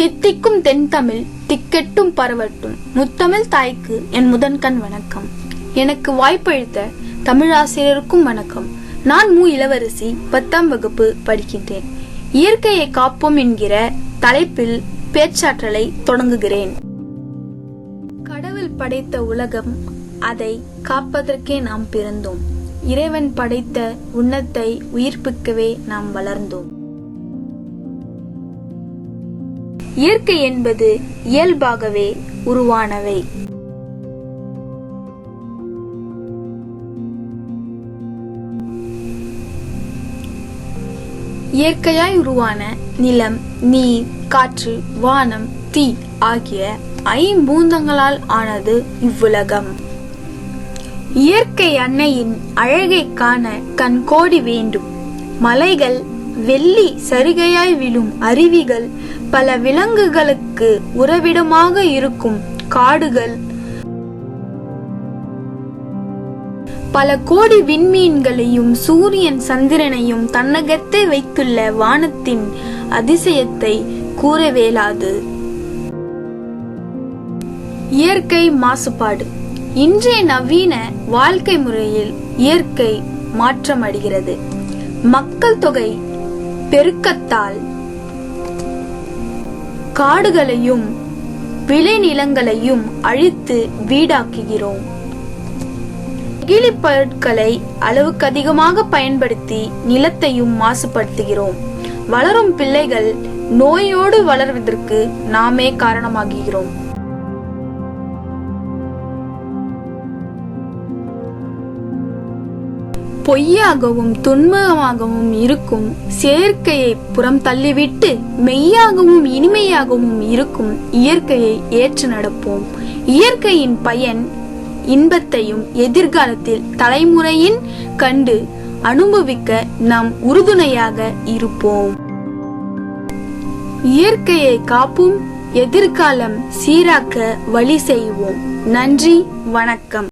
தித்திக்கும் தென்தமிழ் திக்கெட்டும் பரவட்டும். முத்தமிழ் தாய்க்கு என் முதன்கண் வணக்கம். எனக்கு வாய்ப்பளித்த தமிழாசிரியருக்கும் வணக்கம். நான் மு. இளவரசி பத்தாம் வகுப்பு படிக்கின்றேன். இயற்கையை காப்போம் என்கிற தலைப்பில் பேச்சாற்றலை தொடங்குகிறேன். கடவுள் படைத்த உலகம் அதை காப்பதற்கே நாம் பிறந்தோம். இறைவன் படைத்த உன்னத்தை உயிர்ப்பிக்கவே நாம் வளர்ந்தோம். இயற்கை என்பது இயல்பாகவே உருவானவை. இயற்கையாய் உருவான நிலம் நீர் காற்று வானம் தீ ஆகிய ஐம்பூந்தங்களால் ஆனது இவ்வுலகம். இயற்கை அன்னையின் அழகை காண கண் கோடி வேண்டும். மலைகள் வெள்ளி சரிகையாய் விழும் அருவிகள் பல விலங்குகளுக்கு உறவிடமாக இருக்கும் காடுகள். பல கோடி விண்மீன்களையும் சூரியன் சந்திரனையும் தன்னகத்தை வைத்துள்ள வானத்தின் அதிசயத்தை கூறவேலாது இயற்கை மாசுபாடு. இன்றைய நவீன வாழ்க்கை முறையில் இயற்கை மாற்றமடைகிறது. மக்கள் தொகை பெருக்கத்தால். காடுகளையும் விளைநிலங்களையும் அழித்து வீடாக்குகிறோம். நெகிழி பொருட்களை அளவுக்கு அதிகமாக பயன்படுத்தி நிலத்தையும் மாசுபடுத்துகிறோம். வளரும் பிள்ளைகள் நோயோடு வளர்வதற்கு நாமே காரணமாகிறோம் பொய்யாகவும் துன்பமாகவும் இருக்கும். செயற்கையை புறம் தள்ளிவிட்டு மெய்யாகவும் இனிமையாகவும் இருக்கும் இயற்கையை ஏற்று நடப்போம். இயற்கையின் பயன் இன்பத்தையும் எதிர்காலத்தில் தலைமுறையின் கண்டு அனுபவிக்க நாம் உறுதுணையாக இருப்போம். இயற்கையை காப்போம் எதிர்காலம் சீராக்க வழி செய்வோம். நன்றி வணக்கம்.